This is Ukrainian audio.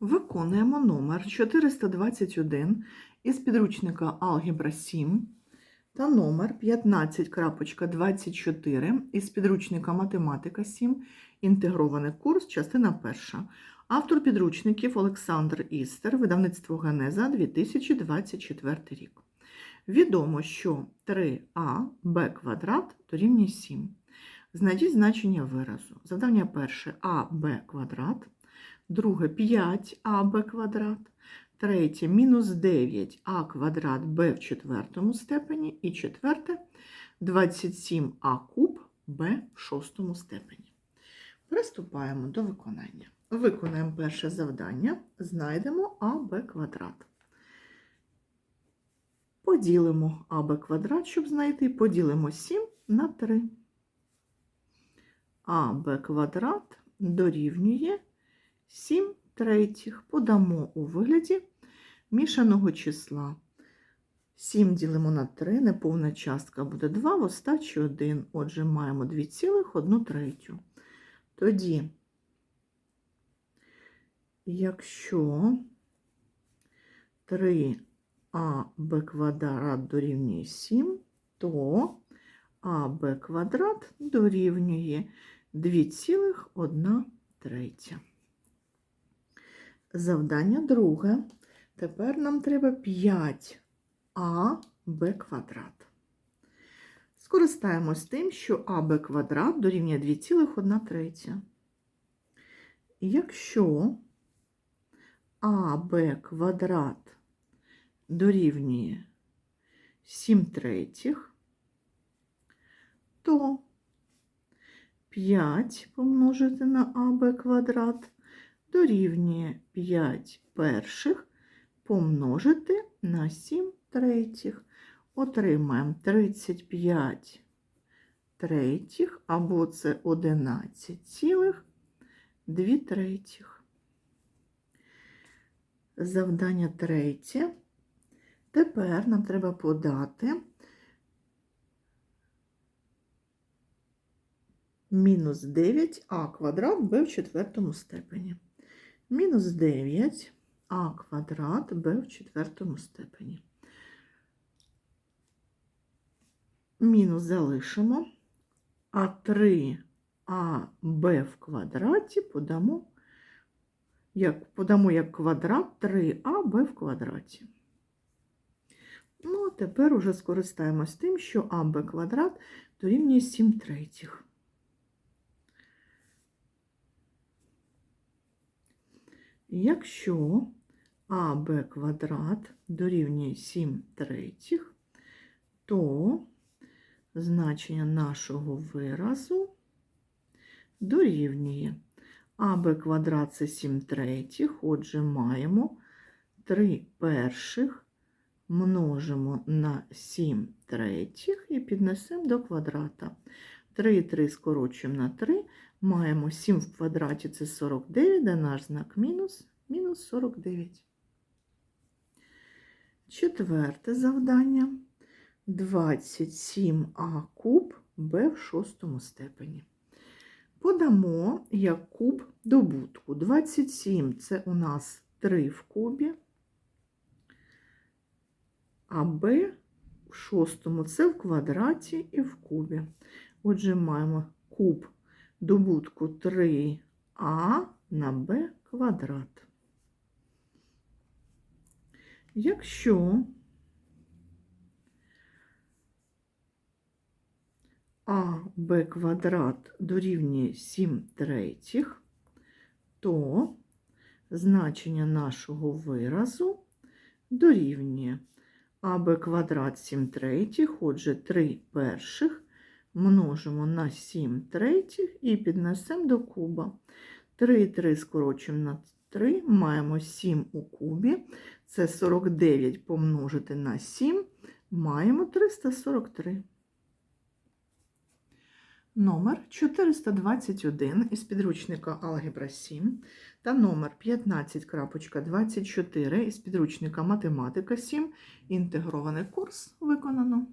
Виконуємо номер 421 із підручника Алгебра 7 та номер 15.24 із підручника Математика 7, інтегрований курс, частина перша. Автор підручників Олександр Істер, видавництво Генеза 2024 рік. Відомо, що 3а b квадрат дорівнює 7. Знайдіть значення виразу. Завдання перше аб квадрат, друге 5аб квадрат, третє мінус 9а квадрат b в четвертому степені і четверте 27а куб b в шостому степені. Приступаємо до виконання. Виконаємо перше завдання, знайдемо аб квадрат. Поділимо аб квадрат, щоб знайти, поділимо 7 на 3. АБ квадрат дорівнює 7 третіх. Подамо у вигляді мішаного числа. 7 ділимо на 3, неповна частка буде 2, в остачі 1. Отже, маємо 2,1 третю. Тоді, якщо 3аб квадрат дорівнює 7, то АБ квадрат дорівнює 2,1 третя. Завдання друге. Тепер нам треба 5аб квадрат. Скористаємось тим, що АБ квадрат дорівнює 2,1 третя. Якщо АБ квадрат дорівнює 7 третіх, то 5 помножити на АБ квадрат дорівнює 5 перших помножити на 7 третіх. Отримаємо 35 третіх, або це 11 цілих 2 третіх. Завдання третє. Тепер нам треба подати мінус 9а квадрат в четвертому степені. Мінус 9а квадрат b в четвертому степені. Мінус залишимо, а 3аб в квадраті подамо як, подамо як квадрат 3аб в квадраті. Ну, а тепер уже скористаємось тим, що аб квадрат дорівнює 7 третіх. Якщо АБ квадрат дорівнює 7 третіх, то значення нашого виразу дорівнює АБ квадрат це 7 третіх, отже, маємо 3 перших множимо на 7 третіх і піднесемо до квадрата. 3 і 3 скорочуємо на 3, маємо 7 в квадраті це 49, де наш знак мінус, мінус 49. Четверте завдання 27а куб b в шостому степені. Подамо як куб добутку. 27 це у нас 3 в кубі, а b в шостому це в квадраті і в кубі. Отже, маємо куб добутку 3а на b квадрат. Якщо а b квадрат дорівнює 7 третіх, то значення нашого виразу дорівнює аб квадрат 7 третіх, отже, 3 перших множимо на 7 третіх і піднесемо до куба. 3 і 3 скорочуємо на 3, маємо 7 у кубі. Це 49 помножити на 7, маємо 343. Номер 421 із підручника Алгебра 7 та номер 15.24 із підручника Математика 7. Інтегрований курс виконано.